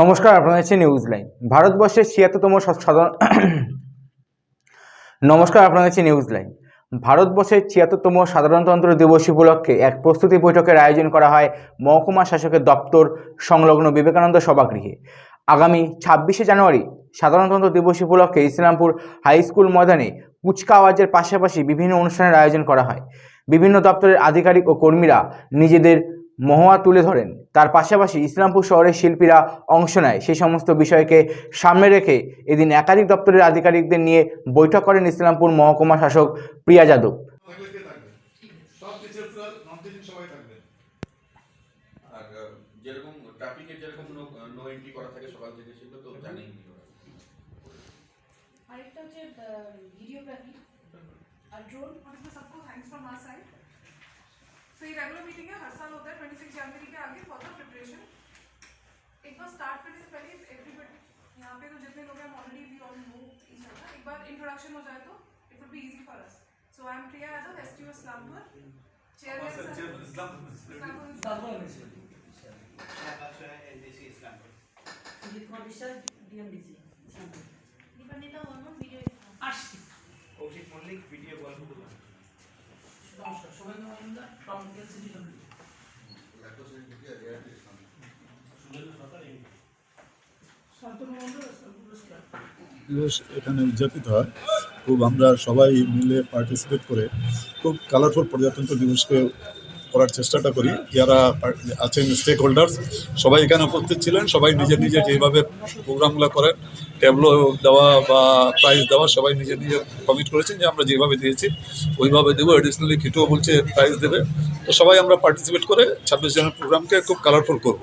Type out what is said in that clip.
নমস্কার, আপনারা হচ্ছে নিউজ লাইন ভারতবর্ষের ছিয়াত্তরতম সাধারণ নমস্কার, আপনারা হচ্ছে নিউজ লাইন ভারতবর্ষের ছিয়াত্তরতম সাধারণতন্ত্র দিবস উপলক্ষে এক প্রস্তুতি বৈঠকের আয়োজন করা হয় মহকুমা শাসকের দপ্তর সংলগ্ন বিবেকানন্দ সভাগৃহে। আগামী ছাব্বিশে জানুয়ারি সাধারণতন্ত্র দিবস উপলক্ষে ইসলামপুর হাই স্কুল ময়দানে কুচকাওয়াজের পাশাপাশি বিভিন্ন অনুষ্ঠানের আয়োজন করা হয়। বিভিন্ন দপ্তরের আধিকারিক ও কর্মীরা নিজেদের মহোয়া তুলে ধরেন। তার পাশাপাশি ইসলামপুর শহরের শিল্পীরা অংশ নেয়। সেই সমস্ত বিষয়কে সামনে রেখে এদিন একাধিক দপ্তরের আধিকারিকদের নিয়ে বৈঠক করেন ইসলামপুর মহকুমা শাসক প্রিয়া যাদব। আরেকটা হচ্ছে ভিডিওগ্রাফি আর drone for my side our side so ये रेगुलर मीटिंग है हर साल होता है ट्वेंटी सिक्स जनवरी के आगे फॉर द प्रिपरेशन एक बार स्टार्ट करने से पहले एवरीबडी यहाँ पे तो जितने लोग हैं already we all know each other एक बार इंट्रोडक्शन हो जाए तो it will be easy for us so I am Priya Yadav S T Islampur Dipanwita Barman video Kaushik Mallick video গল্প দিবস এখানে উদযাপিত হয়। খুব আমরা সবাই মিলে পার্টিসিপেট করে খুব কালারফুল প্রজাতন্ত্র দিবসকে করার চেষ্টাটা করি। যারা আছেন স্টেক হোল্ডার্স সবাই এখানে উপস্থিত ছিলেন, সবাই নিজের নিজের যেভাবে প্রোগ্রামগুলো করেন ট্যাবলো দেওয়া বা প্রাইজ দেওয়া, সবাই নিজে নিজে কমিট করেছেন যে আমরা যেভাবে দিয়েছি, ওইভাবে দেবো। অ্যাডিশনালি কিটুও বলছে প্রাইজ দেবে। তো সবাই আমরা পার্টিসিপেট করে ছাব্বিশ জনের প্রোগ্রামকে খুব কালারফুল করব।